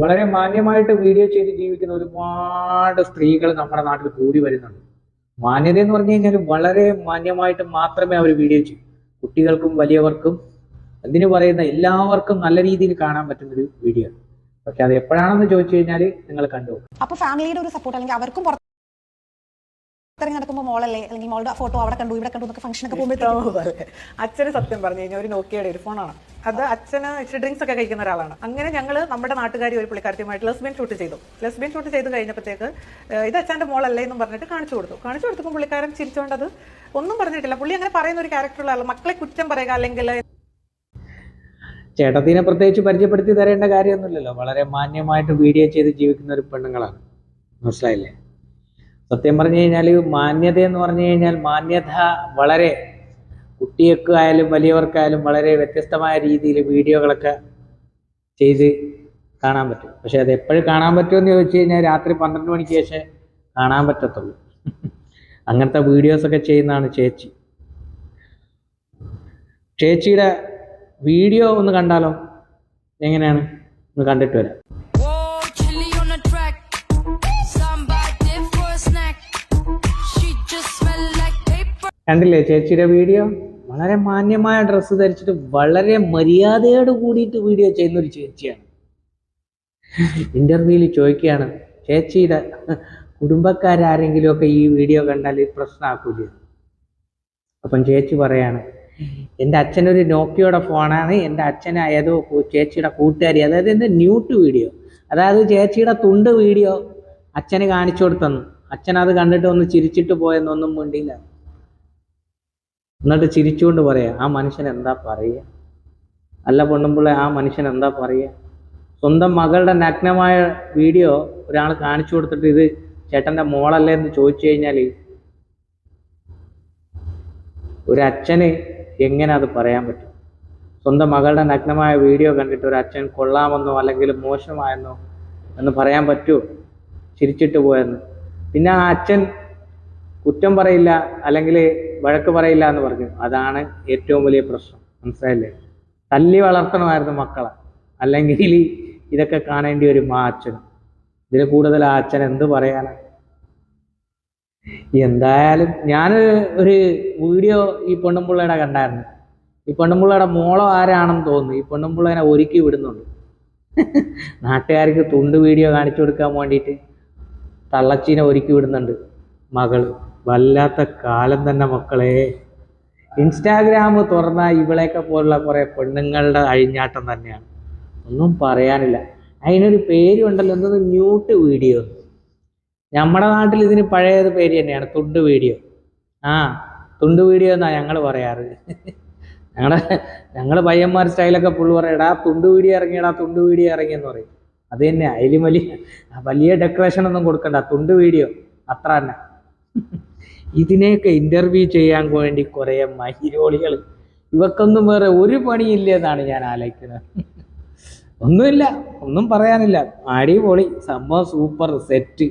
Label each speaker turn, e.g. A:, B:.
A: വളരെ മാന്യമായിട്ട് വീഡിയോ ചെയ്ത് ജീവിക്കുന്ന ഒരുപാട് സ്ത്രീകൾ നമ്മുടെ നാട്ടിൽ കൂടി വരുന്നുണ്ട്. മാന്യത എന്ന് പറഞ്ഞു കഴിഞ്ഞാൽ വളരെ മാന്യമായിട്ട് മാത്രമേ അവർ വീഡിയോ ചെയ്യൂ. കുട്ടികൾക്കും വലിയവർക്കും എന്തിനു പറയുന്ന എല്ലാവർക്കും നല്ല രീതിയിൽ കാണാൻ പറ്റുന്ന ഒരു വീഡിയോ പക്ഷെ അത് എപ്പോഴാണെന്ന് ചോദിച്ചു കഴിഞ്ഞാൽ നിങ്ങൾ കണ്ടു
B: അപ്പൊ ഫാമിലിയുടെ ഒരു സപ്പോർട്ട് അല്ലെങ്കിൽ അവർക്കും പുറത്തിറങ്ങി നടക്കുമ്പോൾ മോളല്ലേ? അല്ലെങ്കിൽ മോളുടെ ഫോട്ടോ അവിടെ കണ്ടു ഇവിടെ കണ്ടു എന്നൊക്കെ ഫംഗ്ഷൻ ഒക്കെ പോകുമ്പോഴത്തേക്കും
C: അച്ഛന് സത്യം പറഞ്ഞു കഴിഞ്ഞാൽ ഒരു നോക്കിയുടെ ഒരു ഫോണാണ് അത് അച്ഛന് ഇച്ചിരി ഡ്രിങ്ക്സ് ഒക്കെ കഴിക്കുന്ന ഒരാളാണ്. അങ്ങനെ ഞങ്ങൾ നമ്മുടെ നാട്ടുകാരി ഒരു പുള്ളിക്കാരത്തിയുമായിട്ട് ലെസ്ബിയൻ ഷൂട്ട് ചെയ്തു. ലെസ്ബിയൻ ഷൂട്ട് ചെയ്ത് കഴിഞ്ഞപ്പോഴത്തേക്ക് ഇത് അച്ഛന്റെ മോളല്ലേ എന്നും പറഞ്ഞിട്ട് കാണിച്ചു കൊടുത്തു. കാണിച്ചു കൊടുത്തപ്പോൾ പുള്ളിക്കാരൻ ചിരിച്ചുകൊണ്ട് അത് ഒന്നും പറഞ്ഞിട്ടില്ല. പുള്ളി അങ്ങനെ പറയുന്ന ഒരു ക്യാരക്ടറുള്ള ആൾ മക്കളെ കുറ്റം പറയുക അല്ലെങ്കിൽ
A: ചേട്ടത്തിനെ പ്രത്യേകിച്ച് പരിചയപ്പെടുത്തി തരേണ്ട കാര്യമൊന്നുമില്ലല്ലോ. വളരെ മാന്യമായിട്ട് വീഡിയോ ചെയ്ത് ജീവിക്കുന്ന ഒരു പെണ്ണുങ്ങളാണ്. മനസ്സിലായില്ലേ? സത്യം പറഞ്ഞു കഴിഞ്ഞാൽ മാന്യത എന്ന് പറഞ്ഞു കഴിഞ്ഞാൽ മാന്യത വളരെ കുട്ടികൾക്കായാലും വലിയവർക്കായാലും വളരെ വ്യത്യസ്തമായ രീതിയിൽ വീഡിയോകളൊക്കെ ചെയ്ത് കാണാൻ പറ്റും. പക്ഷെ അത് എപ്പോഴും കാണാൻ പറ്റുമെന്ന് ചോദിച്ചു കഴിഞ്ഞാൽ രാത്രി പന്ത്രണ്ട് മണിക്ക് ശേഷം കാണാൻ പറ്റത്തുള്ളൂ. അങ്ങനത്തെ വീഡിയോസൊക്കെ ചെയ്യുന്നതാണ് ചേച്ചി. ചേച്ചിയുടെ വീഡിയോ ഒന്ന് കണ്ടാലോ? എങ്ങനെയാണ്? ഒന്ന് കണ്ടിട്ട് വരാം. കണ്ടില്ലേ ചേച്ചിയുടെ വീഡിയോ? വളരെ മാന്യമായ ഡ്രസ്സ് ധരിച്ചിട്ട് വളരെ മര്യാദയോട് കൂടിയിട്ട് വീഡിയോ ചെയ്യുന്ന ഒരു ചേച്ചിയാണ് ഇന്റർവ്യൂവിൽ ചോദിക്കുകയാണ് ചേച്ചിയുടെ കുടുംബക്കാരാരെങ്കിലും ഒക്കെ ഈ വീഡിയോ കണ്ടാൽ പ്രശ്നമാക്കൂലേ അപ്പം ചേച്ചി പറയാണ് എന്റെ അച്ഛനൊരു നോക്കിയോടെ ഫോണാണ് എന്റെ അച്ഛൻ ഏതോ ചേച്ചിയുടെ കൂട്ടുകാരി അതായത് എന്റെ ന്യൂട്ട് വീഡിയോ അതായത് ചേച്ചിയുടെ തുണ്ട് വീഡിയോ അച്ഛന് കാണിച്ചു കൊടുത്തെന്ന്. അച്ഛൻ അത് കണ്ടിട്ട് ഒന്ന് ചിരിച്ചിട്ട് പോയെന്നൊന്നും മിണ്ടിയില്ല. എന്നിട്ട് ചിരിച്ചുകൊണ്ട് പറയാ ആ മനുഷ്യൻ എന്താ പറയുക? അല്ല പൊണ്ണുമ്പിള്ള ആ മനുഷ്യൻ എന്താ പറയുക? സ്വന്തം മകളുടെ നഗ്നമായ വീഡിയോ ഒരാൾ കാണിച്ചു കൊടുത്തിട്ട് ഇത് ചേട്ടന്റെ മോളല്ലേ എന്ന് ചോദിച്ചു കഴിഞ്ഞാൽ ഒരു അച്ഛന് എങ്ങനെ അത് പറയാൻ പറ്റും? സ്വന്തം മകളുടെ നഗ്നമായ വീഡിയോ കണ്ടിട്ട് ഒരു അച്ഛൻ കൊള്ളാമെന്നോ അല്ലെങ്കിൽ മോശമായെന്നോ എന്ന് പറയാൻ പറ്റുമോ? ചിരിച്ചിട്ട് പോയെന്ന്. പിന്നെ ആ അച്ഛൻ കുറ്റം പറയില്ല അല്ലെങ്കിൽ വഴക്ക് പറയില്ല എന്ന് പറഞ്ഞു. അതാണ് ഏറ്റവും വലിയ പ്രശ്നം. മനസ്സിലായില്ലേ? തല്ലി വളർത്തണമായിരുന്നു മക്കളെ. അല്ലെങ്കിൽ ഇതൊക്കെ കാണേണ്ടി വരും ആ ഇതിൽ കൂടുതൽ ആ അച്ഛൻ എന്ത് പറയാനാണ് എന്തായാലും ഞാൻ ഒരു വീഡിയോ ഈ പെണ്ണുമ്പിള്ളയുടെ കണ്ടായിരുന്നു. ഈ പെണ്ണുമ്പിള്ളയുടെ മോളോ ആരാണെന്ന് തോന്നുന്നു. ഈ പെണ്ണുമ്പിള്ളേനെ ഒരുക്കി വിടുന്നുണ്ട്. നാട്ടുകാർക്ക് തുണ്ട് വീഡിയോ കാണിച്ചു കൊടുക്കാൻ വേണ്ടിയിട്ട് തള്ളച്ചീനെ ഒരുക്കി വിടുന്നുണ്ട്. മകൾ വല്ലാത്ത കാലം തന്നെ മക്കളെ. ഇൻസ്റ്റാഗ്രാം തുറന്ന ഇവളെയൊക്കെ പോലുള്ള കുറേ പെണ്ണുങ്ങളുടെ അഴിഞ്ഞാട്ടം തന്നെയാണ്. ഒന്നും പറയാനില്ല. അതിനൊരു പേരുണ്ടല്ലോ. എന്തത് ന്യൂട്ട് വീഡിയോ. നമ്മുടെ നാട്ടിൽ ഇതിന് പഴയത് പേര് തന്നെയാണ്. തുണ്ട് വീഡിയോ. ആ തുണ്ട് വീഡിയോ എന്നാണ് ഞങ്ങൾ പറയാറ്. ഞങ്ങളുടെ ഞങ്ങൾ പയ്യന്മാർ സ്റ്റൈലൊക്കെ പുള്ളി പറയും എടാ തുണ്ട് വീഡിയോ ഇറങ്ങിയടാ തുണ്ട് വീഡിയോ ഇറങ്ങിയെന്ന് പറയും. അത് തന്നെ. അതിലും വലിയ വലിയ ഡെക്കറേഷൻ ഒന്നും കൊടുക്കണ്ട. തുണ്ട് വീഡിയോ. അത്ര തന്നെ. ഇതിനെയൊക്കെ ഇന്റർവ്യൂ ചെയ്യാൻ വേണ്ടി കുറേ മഹിരോളികൾ. ഇവക്കൊന്നും വേറെ ഒരു പണിയില്ല എന്നാണ് ഞാൻ ആലോചിക്കുന്നത്. ഒന്നുമില്ല ഒന്നും പറയാനില്ല. അടിപൊളി സംഭവം സൂപ്പർ സെറ്റ്